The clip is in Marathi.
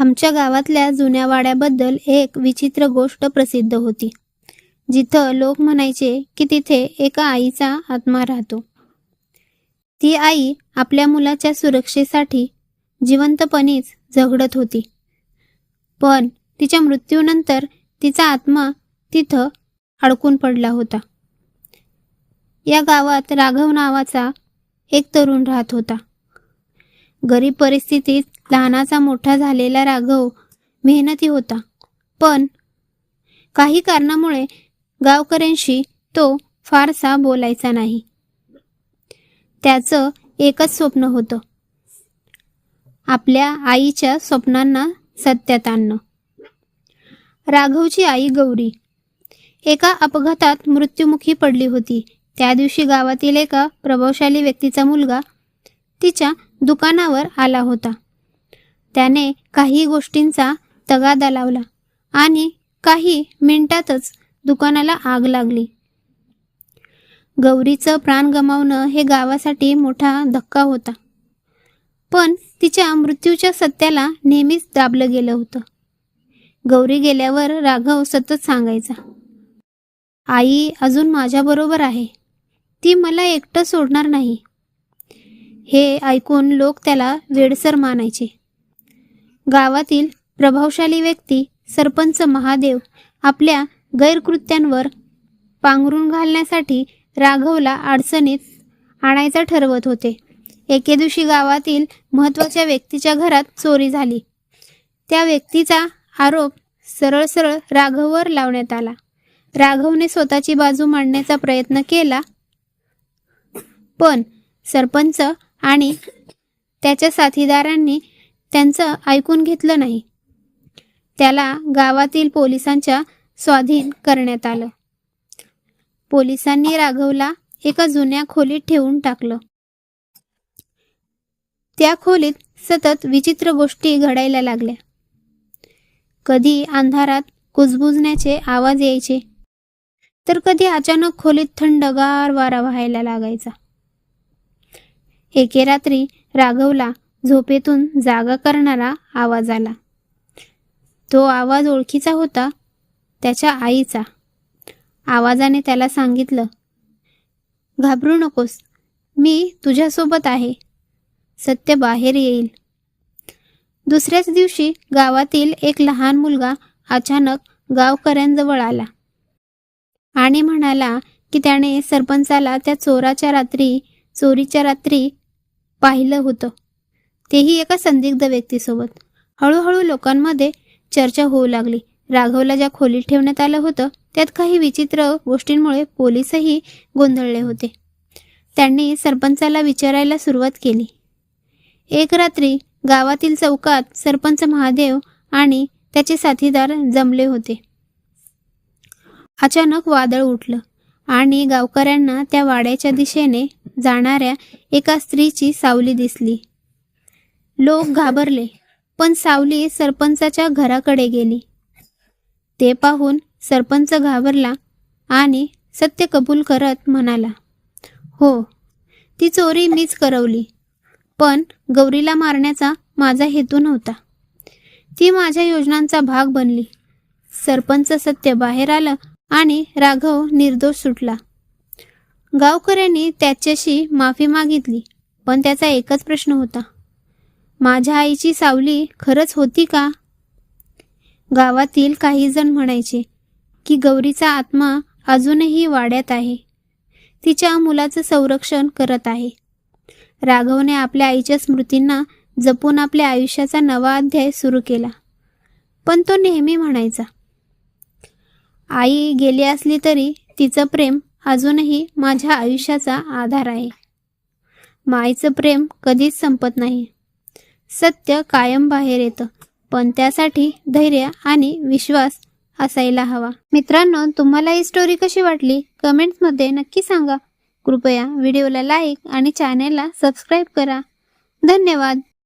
आमच्या गावातल्या जुन्या वाड्याबद्दल एक विचित्र गोष्ट प्रसिद्ध होती. जिथं लोक म्हणायचे की तिथे एका आईचा आत्मा राहतो. ती आई आपल्या मुलाच्या सुरक्षेसाठी जिवंतपणीच झगडत होती. पण तिच्या मृत्यूनंतर तिचा आत्मा तिथं अडकून पडला होता. या गावात राघव नावाचा एक तरुण राहत होता. गरीब परिस्थितीत लहानाचा मोठा झालेला राघव मेहनती होता. पण काही कारणामुळे गावकऱ्यांशी तो फारसा बोलायचा नाही. त्याचं एकच स्वप्न होतं. आपल्या आईच्या स्वप्नांना सत्यात आणणं. राघवची आई गौरी. एका अपघातात मृत्युमुखी पडली होती. त्या दिवशी गावातील एका प्रभावशाली व्यक्तीचा मुलगा तिच्या दुकानावर आला होता. त्याने काही गोष्टींचा तगादा लावला आणि काही मिनिटातच दुकानाला आग लागली. गौरीचं प्राण गमावणं हे गावासाठी मोठा धक्का होता. पण तिच्या मृत्यूच्या सत्याला नेहमीच दाबलं गेलं होतं. गौरी गेल्यावर राघव सतत सांगायचा आई अजून माझ्याबरोबर आहे. ती मला एकटं सोडणार नाही. हे ऐकून लोक त्याला वेडसर मानायचे. गावातील प्रभावशाली व्यक्ती सरपंच महादेव आपल्या गैरकृत्यांवर पांघरून घालण्यासाठी राघवला अडचणीत आणायचं ठरवत होते. एके दिवशी गावातील महत्त्वाच्या व्यक्तीच्या घरात चोरी झाली. त्या व्यक्तीचा आरोप सरळ सरळ राघववर लावण्यात आला. राघवने स्वतःची बाजू मांडण्याचा प्रयत्न केला पण सरपंच आणि त्याच्या साथीदारांनी त्यांचं ऐकून घेतलं नाही. त्याला गावातील पोलिसांच्या स्वाधीन करण्यात आलं. पोलिसांनी राघवला एका जुन्या खोलीत ठेवून टाकलं. त्या खोलीत सतत विचित्र गोष्टी घडायला लागल्या. कधी अंधारात कुजबुजण्याचे आवाज यायचे तर कधी अचानक खोलीत थंडगार वारा व्हायला लागायचा. एके रात्री राघवला झोपेतून जागा करणारा आवाज आला. तो आवाज ओळखीचा होता त्याच्या आईचा. आवाजाने त्याला सांगितलं घाबरू नकोस मी तुझ्यासोबत आहे. सत्य बाहेर येईल. दुसऱ्याच दिवशी गावातील एक लहान मुलगा अचानक गावकऱ्यांजवळ आला आणि म्हणाला की त्याने सरपंचाला त्या चोराच्या रात्री चोरीच्या रात्री पाहिलं होतं. तेही एका संदिग्ध व्यक्तीसोबत. हळूहळू लोकांमध्ये चर्चा होऊ लागली. राघवला ज्या खोलीत ठेवण्यात आलं होतं त्यात काही विचित्र गोष्टींमुळे पोलीसही गोंधळले होते. त्यांनी सरपंचाला विचारायला सुरुवात केली. एक रात्री गावातील चौकात सरपंच महादेव आणि त्याचे साथीदार जमले होते. अचानक वादळ उठलं आणि गावकऱ्यांना त्या वाड्याच्या दिशेने जाणाऱ्या एका स्त्रीची सावली दिसली. लोक घाबरले पण सावली सरपंचाच्या घराकडे गेली. ते पाहून सरपंच घाबरला आणि सत्य कबूल करत म्हणाला हो ती चोरी मीच करवली पण गौरीला मारण्याचा माझा हेतू नव्हता. ती माझ्या योजनांचा भाग बनली. सरपंच सत्य बाहेर आलं आणि राघव निर्दोष सुटला. गावकऱ्यांनी त्याच्याशी माफी मागितली पण त्याचा एकच प्रश्न होता माझ्या आईची सावली खरंच होती का? गावातील काही जण म्हणायचे की गौरीचा आत्मा अजूनही वाड्यात आहे. तिच्या मुलाचं संरक्षण करत आहे. राघवने आपल्या आईच्या स्मृतींना जपून आपल्या आयुष्याचा नवा अध्याय सुरू केला. पण तो नेहमी म्हणायचा आई गेली असली तरी तिचं प्रेम अजूनही माझ्या आयुष्याचा आधार आहे. माईचं प्रेम कधीच संपत नाही. सत्य कायम बाहेर येतं. पण त्यासाठी धैर्य आणि विश्वास असायला हवा. मित्रांनो तुम्हाला ही स्टोरी कशी वाटली? कमेंट्समध्ये नक्की सांगा. कृपया व्हिडिओला लाईक आणि चॅनेलला सबस्क्राईब करा. धन्यवाद.